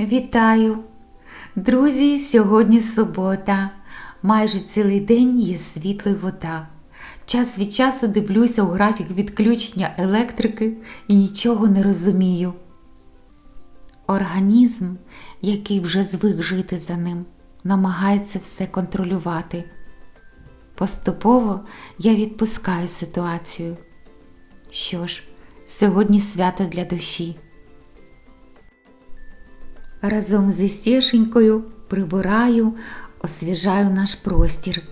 Вітаю! Друзі, сьогодні субота. Майже цілий день є світло вода. Час від часу дивлюся у графік відключення електрики і нічого не розумію. Організм, який вже звик жити за ним, намагається все контролювати. Поступово я відпускаю ситуацію. Що ж, сьогодні свято для душі. Разом зі стішенькою прибираю, освіжаю наш простір.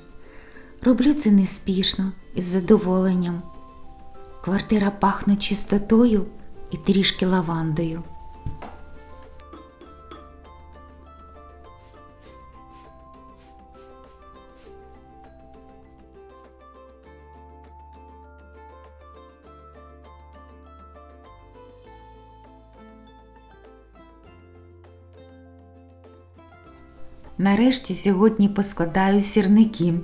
Роблю це неспішно і з задоволенням. Квартира пахне чистотою і трішки лавандою. Нарешті сьогодні поскладаю сірники.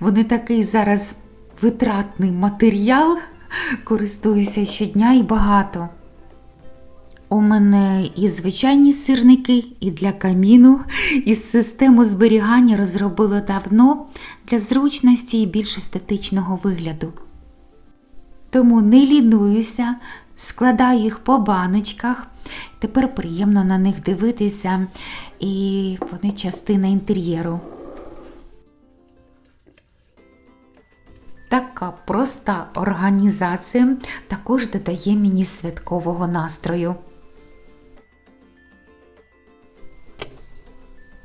Вони такий зараз витратний матеріал, користуюся щодня і багато. У мене і звичайні сирники, і для каміну, і систему зберігання розробила давно для зручності і більш естетичного вигляду. Тому не лінуюся, складаю їх по баночках. Тепер приємно на них дивитися, і вони частина інтер'єру. Така проста організація також додає мені святкового настрою.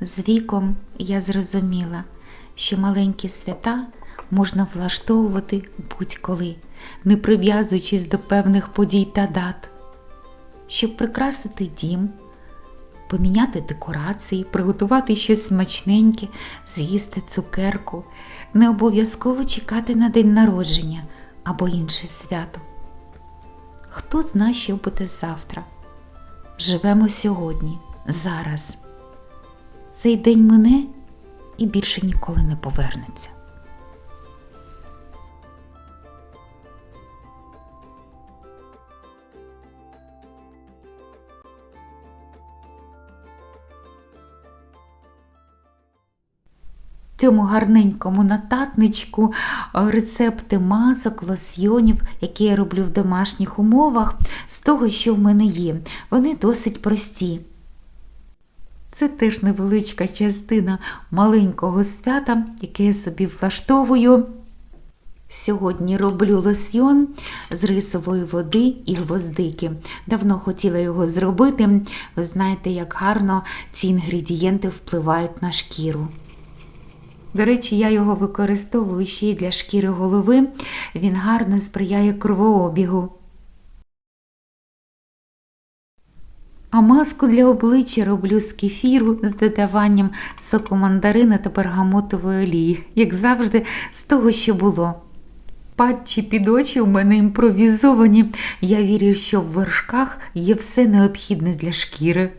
З віком я зрозуміла, що маленькі свята можна влаштовувати будь-коли, не прив'язуючись до певних подій та дат. Щоб прикрасити дім, поміняти декорації, приготувати щось смачненьке, з'їсти цукерку, не обов'язково чекати на день народження або інше свято. Хто знає, що буде завтра? Живемо сьогодні, зараз. Цей день мине і більше ніколи не повернеться. Цьому гарненькому нататничку е, рецепти масок, лосьйонів, які я роблю в домашніх умовах, з того, що в мене є. Вони досить прості. Це теж невеличка частина маленького свята, яке я собі влаштовую. Сьогодні роблю лосьйон з рисової води і гвоздики. Давно хотіла його зробити. Ви знаєте, як гарно ці інгредієнти впливають на шкіру. До речі, я його використовую ще й для шкіри голови. Він гарно сприяє кровообігу. А маску для обличчя роблю з кефіру з додаванням соку мандарина та бергамотової олії, як завжди, з того, що було. Патчі під очі у мене імпровізовані. Я вірю, що в вершках є все необхідне для шкіри.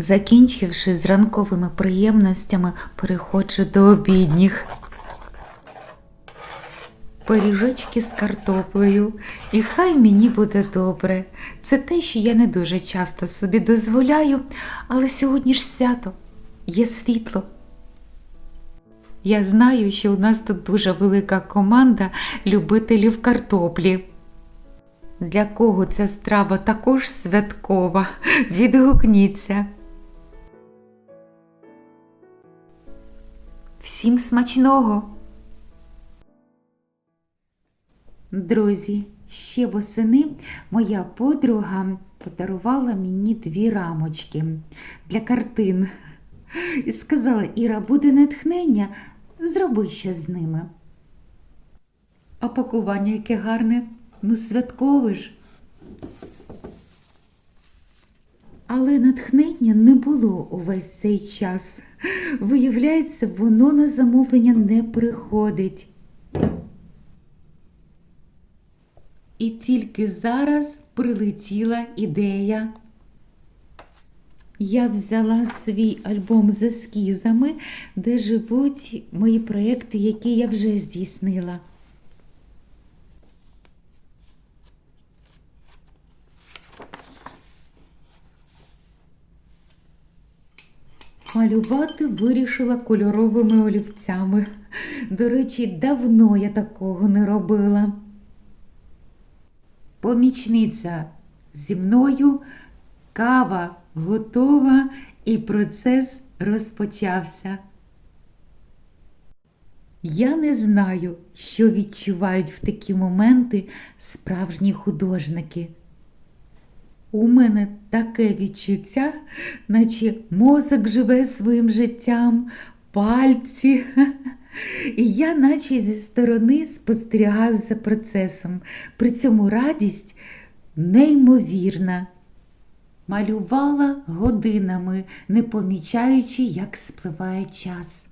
Закінчивши з ранковими приємностями, переходжу до обідніх. Пиріжочки з картоплею, і хай мені буде добре. Це те, що я не дуже часто собі дозволяю, але сьогодні ж свято, є світло. Я знаю, що у нас тут дуже велика команда любителів картоплі. Для кого ця страва також святкова, відгукніться. Всім смачного! Друзі, ще восени моя подруга подарувала мені дві рамочки для картин. І сказала, Іра, буде натхнення, зроби що з ними. А пакування яке гарне, ну святкове ж. Але натхнення не було увесь цей час. Виявляється, воно на замовлення не приходить. І тільки зараз прилетіла ідея. Я взяла свій альбом з ескізами, де живуть мої проєкти, які я вже здійснила. Малювати вирішила кольоровими олівцями. До речі, давно я такого не робила. Помічниця зі мною, кава готова і процес розпочався. Я не знаю, що відчувають в такі моменти справжні художники. У мене таке відчуття, наче мозок живе своїм життям, пальці. І я, наче зі сторони, спостерігаю за процесом. При цьому радість неймовірна. Малювала годинами, не помічаючи, як спливає час.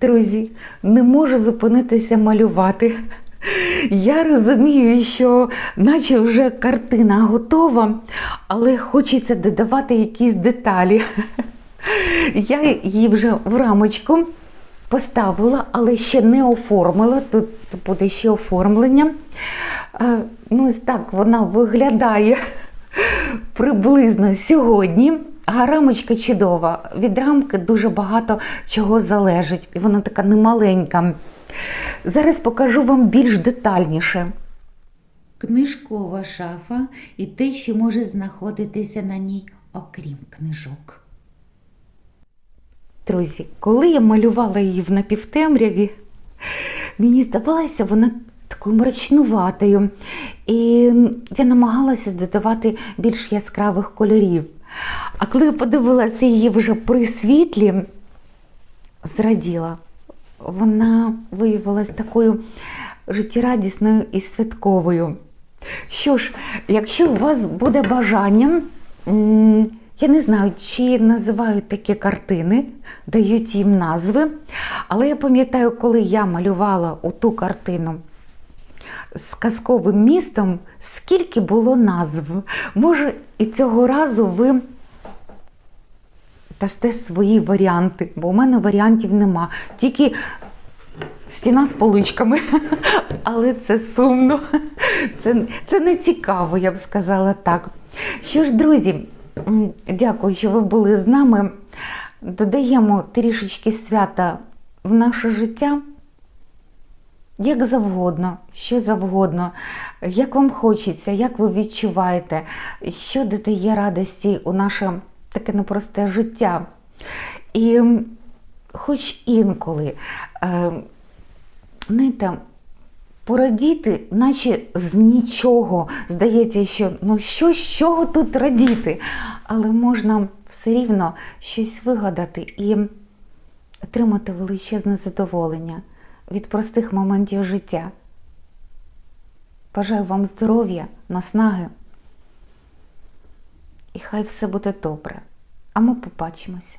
Друзі, не можу зупинитися малювати. Я розумію, що наче вже картина готова, але хочеться додавати якісь деталі. Я її вже в рамочку поставила, але ще не оформила. Тут буде ще оформлення. Е, Ну, ось так вона виглядає приблизно сьогодні. А рамочка чудова. Від рамки дуже багато чого залежить, і вона така немаленька. Зараз покажу вам більш детальніше. Книжкова шафа і те, що може знаходитися на ній, окрім книжок. Друзі, коли я малювала її в напівтемряві, мені здавалося, вона такою мрачнуватою. І я намагалася додавати більш яскравих кольорів. А коли я подивилася її вже при світлі, зраділа. Вона виявилась такою життєрадісною і святковою. Що ж, якщо у вас буде бажання, я не знаю, чи називають такі картини, дають їм назви, але я пам'ятаю, коли я малювала ту картину з казковим містом, скільки було назв. Може, і цього разу ви дасте свої варіанти, бо у мене варіантів нема. Тільки стіна з поличками. Але це сумно. Це, це не цікаво, я б сказала так. Що ж, друзі, дякую, що ви були з нами. Додаємо трішечки свята в наше життя. Як завгодно, що завгодно, як вам хочеться, як ви відчуваєте, що додає радості у наше таке непросте життя. І хоч інколи, е, знаєте, порадіти, наче з нічого. Здається, що ну що, з чого тут радіти? Але можна все рівно щось вигадати і отримати величезне задоволення від простих моментів життя. Бажаю вам здоров'я, наснаги. Хай все буде добре. А ми побачимося.